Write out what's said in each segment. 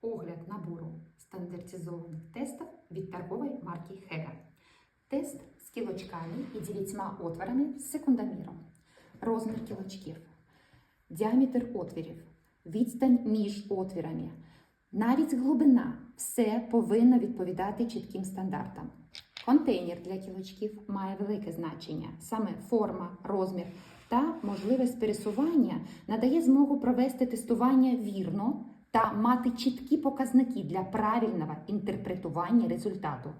Огляд набору стандартизованных тестов від торгової марки Hega. Тест з кілочками і дев'ятьма отворами з секундоміром. Розмір кілочків, діаметр отворів, відстань між отвірами, навіть глибина все повинно відповідати чітким стандартам. Контейнер для кілочків має велике значення. Саме форма, розмір та можливість пересування надає змогу провести тестування вірно та мати чіткі показники для правильного інтерпретування результату.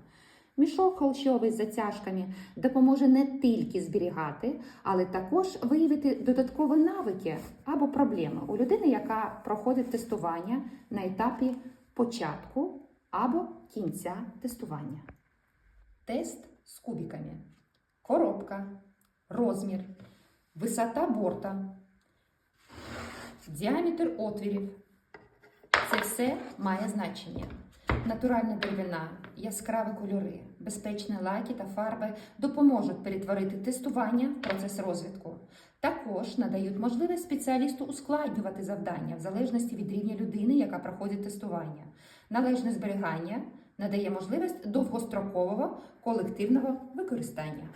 Мішок холщовий з затяжками допоможе не тільки зберігати, але також виявити додаткові навики або проблеми у людини, яка проходить тестування на етапі початку або кінця тестування. Тест з кубиками. Коробка, розмір, висота борта, діаметр отвірів. Все має значення. Натуральна деревина, яскраві кольори, безпечні лаки та фарби допоможуть перетворити тестування в процес розвитку. Також надають можливість спеціалісту ускладнювати завдання в залежності від рівня людини, яка проходить тестування. Належне зберігання надає можливість довгострокового колективного використання.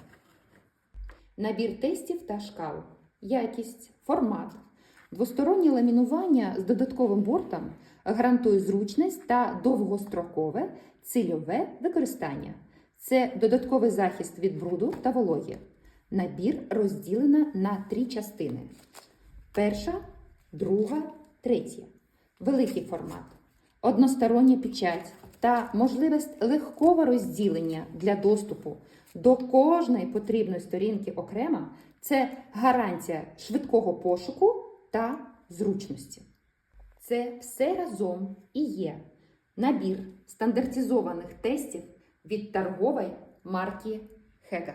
Набір тестів та шкал, якість, формат, двостороннє ламінування з додатковим бортом гарантує зручність та довгострокове цільове використання. Це додатковий захист від бруду та вологи. Набір розділено на три частини: перша, друга, третя. Великий формат, одностороння печать та можливість легкого розділення для доступу до кожної потрібної сторінки окремо це гарантія швидкого пошуку та зручності. Це все разом і є набір стандартизованих тестів від торгової марки Hega.